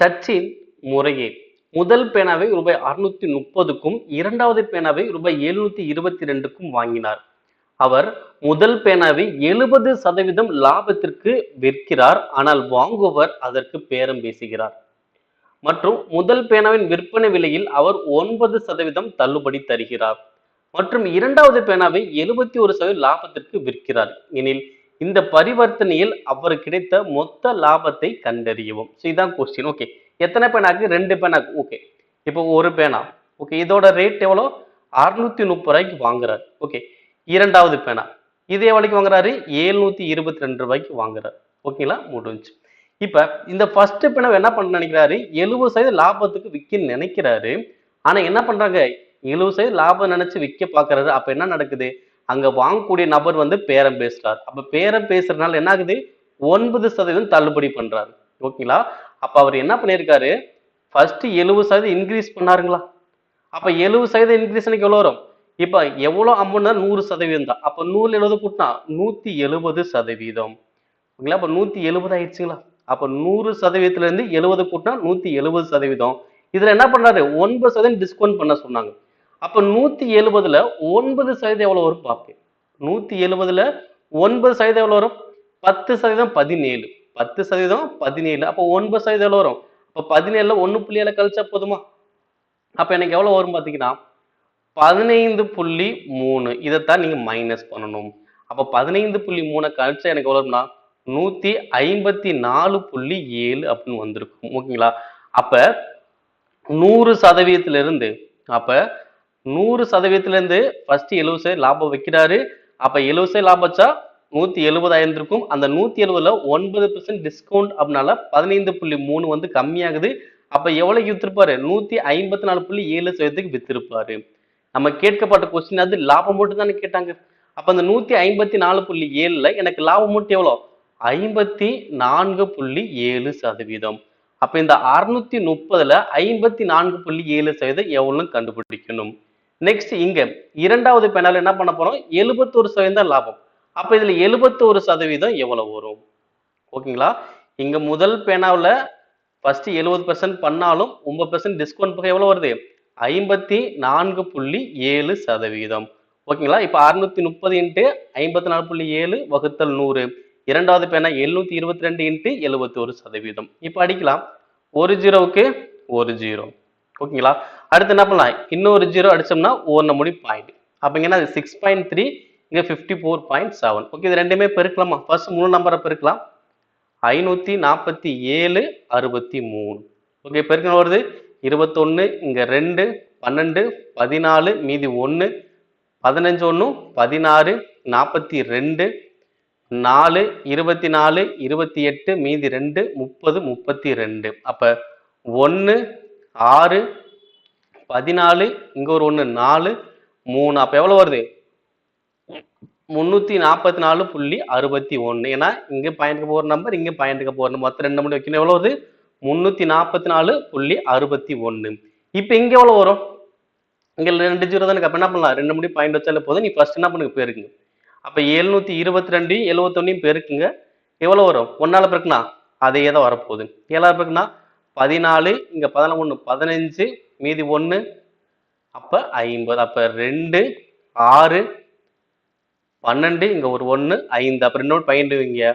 சச்சின் முறையே. முதல் பேனாவை ரூபாய் அறுநூத்தி முப்பதுக்கும் இரண்டாவது பேனாவை ரூபாய் எழுநூத்தி இருபத்தி ரெண்டுக்கும் வாங்கினார். அவர் முதல் பேனாவை எழுபது சதவீதம் லாபத்திற்கு விற்கிறார் ஆனால் வாங்குவர் அதற்கு பேரம் பேசுகிறார். மற்றும் முதல் பேனாவின் விற்பனை விலையில் அவர் ஒன்பது சதவீதம் தள்ளுபடி தருகிறார். மற்றும் இரண்டாவது பேனாவை எழுபத்தி ஒரு சதவீதம் லாபத்திற்கு விற்கிறார். எனில் இந்த பரிவர்த்தனையில் அவர் கிடைத்த மொத்த லாபத்தை கண்டறியவும். ஸோ இதான் கொஸ்டின் ஓகே எத்தனை பேனாக்கு? ரெண்டு பேனாக்கு. ஓகே இப்போ ஒரு பேனா. ஓகே இதோட ரேட் எவ்வளோ? அறுநூத்தி முப்பது ரூபாய்க்கு வாங்குறாரு. ஓகே இரண்டாவது பேனா. இது எவ்வளோக்கு வாங்குறாரு? ஏழ்நூத்தி இருபத்தி ரெண்டு ரூபாய்க்கு வாங்குறாரு. ஓகேங்களா முடிஞ்சு இப்போ இந்த ஃபர்ஸ்ட் பேனாவை என்ன பண்ண நினைக்கிறாரு? எழுபது சதவீத லாபத்துக்கு விற்கின்னு நினைக்கிறாரு. ஆனால் என்ன பண்ணுறாங்க எழுபது சதவீத லாபம் நினச்சி விற்க பார்க்குறாரு. அப்போ என்ன நடக்குது? அங்கே வாங்கக்கூடிய நபர் வந்து பேரம் பேசுறார். அப்போ பேரம் பேசுறதுனால என்ன ஆகுது ஒன்பது சதவீதம் தள்ளுபடி பண்றாரு. ஓகேங்களா? அப்போ அவர் என்ன பண்ணியிருக்காரு? ஃபர்ஸ்ட் எழுபது சதவீதம் இன்க்ரீஸ் பண்ணாருங்களா? அப்போ எழுபது சதவீதம் இன்க்ரீஸ் எவ்வளோ வரும்? இப்போ எவ்வளோ அமௌண்ட் நூறு சதவீதம் தான். அப்போ நூறு எழுபது கூட்டினா நூற்றி எழுபது சதவீதம். ஓகேங்களா? அப்போ நூற்றி எழுபது ஆயிடுச்சுங்களா? அப்போ நூறு சதவீதத்துலேருந்து எழுபது கூட்டினா நூற்றி எழுபது சதவீதம். இதில் என்ன பண்ணுறாரு ஒன்பது சதவீதம் டிஸ்கவுண்ட் பண்ண சொன்னாங்க. அப்ப நூத்தி எழுபதுல ஒன்பது சதவீதம் எவ்வளவு வரும்? பார்ப்பேன் நூத்தி எழுபதுல ஒன்பது சதவீதம் எவ்வளவு வரும்? பத்து சதவீதம் பதினேழு. பத்து சதவீதம் பதினேழு. அப்போ ஒன்பது சதவீதம் எவ்வளவு வரும்? அப்ப பதினேழுல ஒண்ணு புள்ளி ஏழு கழிச்சா போதுமா? அப்ப எனக்கு எவ்வளவு வரும் பாத்தீங்கன்னா? பதினைந்து புள்ளி மூணு. இதைத்தான் நீங்க மைனஸ் பண்ணணும். அப்ப பதினைந்து புள்ளி மூணை கழிச்சா எனக்கு எவ்வளவு நூற்றி நூத்தி ஐம்பத்தி நாலு புள்ளி ஏழு அப்படின்னு வந்திருக்கும். ஓகேங்களா? அப்ப நூறு சதவீதத்துல இருந்து அப்போ நூறு சதவீதத்துலேருந்து ஃபர்ஸ்ட் எழுபது சதவீதம் லாபம் வைக்கிறாரு. அப்போ எழுபது சதவீதம் லாபம் வச்சா நூற்றி எழுபதாயிரம் இருக்கும் அந்த நூற்றி எழுபதுல ஒன்பது பெர்சன்ட் டிஸ்கவுண்ட் அப்படினால பதினைந்து புள்ளி மூணு வந்து கம்மியாகுது. அப்போ எவ்வளோக்கு வித்திருப்பாரு? நூற்றி ஐம்பத்தி நாலு புள்ளி ஏழு சதவீதத்துக்கு வித்திருப்பாரு. நம்ம கேட்கப்பட்ட கொஸ்டின் அது லாபம் மட்டும் தானே கேட்டாங்க. அப்போ அந்த நூற்றி ஐம்பத்தி நாலு புள்ளி ஏழில் எனக்கு லாபம் மட்டும் எவ்வளோ? ஐம்பத்தி நான்கு புள்ளி ஏழு சதவீதம். அப்போ இந்த அறுநூத்தி முப்பதுல ஐம்பத்தி நான்கு புள்ளி ஏழு சதவீதம் எவ்வளோன்னு கண்டுபிடிக்கணும். நெக்ஸ்ட் இங்க இரண்டாவது பெனால் என்ன பண்ண போறோம்? எழுபத்தோரு சதவீதம் லாபம். அப்ப இதுல எழுபத்தோரு சதவீதம் எவ்வளவு வரும்? ஓகேங்களா இங்க முதல் பேனாவில் ஃபர்ஸ்ட் எழுபது பெர்சன்ட் பண்ணாலும் ஒன்பது பெர்சன்ட் டிஸ்கவுண்ட் போக எவ்வளவு வருது? ஐம்பத்தி நான்கு புள்ளி ஏழு சதவீதம். ஓகேங்களா இப்போ அறுநூத்தி முப்பது இன்ட்டு ஐம்பத்தி நாலு புள்ளி ஏழு வகுத்தல் நூறு. இரண்டாவது பேனா எழுநூத்தி இருபத்தி ரெண்டு இன்ட்டு எழுபத்தி ஒரு சதவீதம். இப்போ அடிக்கலாம். ஒரு ஜீரோவுக்கு ஒரு ஜீரோ ஓகேங்களா அடுத்து என்ன பண்ணலாம்? இன்னொரு ஜீரோ அடிச்சோம்னா ஒன்று முடி பாயிண்ட் அப்போ இங்கே அது சிக்ஸ் பாயிண்ட் த்ரீ இங்கே fifty four point seven okay இது ரெண்டுமே பெருக்கலாமா? ஃபர்ஸ்ட் மூணு நம்பரை பெருக்கலாம். ஐநூற்றி நாற்பத்தி ஏழு அறுபத்தி மூணு. ஓகே பெருக்கணும் வருது. இருபத்தொன்று இங்கே ரெண்டு பன்னெண்டு பதினாலு மீதி ஒன்று பதினஞ்சு ஒன்று பதினாறு நாற்பத்தி ரெண்டு நாலு இருபத்தி நாலு இருபத்தி எட்டு மீதி ரெண்டு முப்பது முப்பத்தி ரெண்டு. அப்போ ஒன்று ஆறு பதினாலு இங்கே ஒரு ஒன்று நாலு மூணு அப்போ எவ்வளோ வருது? முந்நூற்றி நாற்பத்தி நாலு புள்ளி அறுபத்தி ஒன்று ஏன்னா இங்கே பாயிண்ட்டுக்கு போகிற நம்பர் இங்கே பாயிண்ட்டுக்கு போகிற மொத்தம் ரெண்டு மணி வைக்கணும். எவ்வளோ வருது? முந்நூற்றி நாற்பத்தி நாலு புள்ளி அறுபத்தி ஒன்று இப்போ இங்கே எவ்வளோ வரும்? இங்கே ரெண்டு ஜீரோ தான். அப்போ என்ன பண்ணலாம்? ரெண்டு மணி பாயிண்ட் வச்சாலே போதும். நீ ஃபஸ்ட் என்ன பண்ணுங்க? பெருக்குங்க. அப்போ எழுநூற்றி இருபத்தி ரெண்டையும் எழுபத்தொன்னையும் பெருக்குங்க. எவ்வளோ வரும்? ஒன்றால் பெருக்குனா அதையே தான் வரப்போகுது. ஏழாவது பெருக்குனா பதினாலு இங்கே பதினொன்று பதினஞ்சு மீதி ஒன்று அப்போ ஐம்பது அப்போ ரெண்டு ஆறு பன்னெண்டு இங்கே ஒரு ஒன்று ஐந்து அப்போ ரெண்டு பன்னெண்டு வைங்க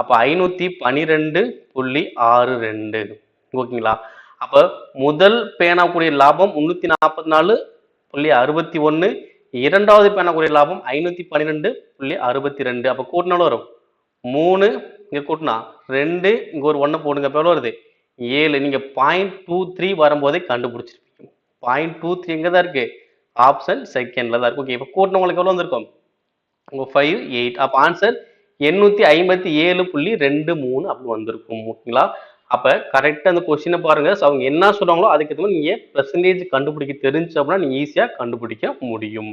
அப்போ ஐநூற்றி பன்னிரெண்டு புள்ளி ஆறு ரெண்டு. ஓகேங்களா? அப்போ முதல் பேனாக்குரிய லாபம் முந்நூற்றி நாற்பத்தி நாலு புள்ளி அறுபத்தி ஒன்று இரண்டாவது பேனாக்குரிய லாபம் ஐநூற்றி பன்னிரெண்டு புள்ளி அறுபத்தி ரெண்டு. அப்போ கூட்டினாலும் வரும்? மூணு இங்கே கூட்டினா ரெண்டு இங்கே ஒரு ஒன்றை போடுங்க இப்போ எவ்வளோ வருது? ஏழு. நீங்கள் பாயிண்ட் டூ த்ரீ வரும்போதே கண்டுபிடிச்சிருப்பீங்க. பாயிண்ட் டூ த்ரீ எங்கே தான் இருக்குது ஆப்ஷன் செகண்டில் தான் இருக்கும் ஓகே இப்போ கூட்டினவங்களுக்கு எவ்வளோ வந்திருக்கும்? உங்கள் ஃபைவ் எயிட் அப்போ ஆன்சர் எண்ணூற்றி ஐம்பத்தி ஏழு புள்ளி ரெண்டு மூணு அப்படி வந்திருக்கும். ஓகேங்களா அப்போ கரெக்டாக அந்த கொஸ்டினை பாருங்கள் ஸோ அவங்க என்ன சொல்கிறாங்களோ அதுக்கு ஏற்ற நீங்கள் பெர்சன்டேஜ் கண்டுபிடிக்க தெரிஞ்சு அப்படின்னா நீங்கள் ஈஸியாக கண்டுபிடிக்க முடியும்.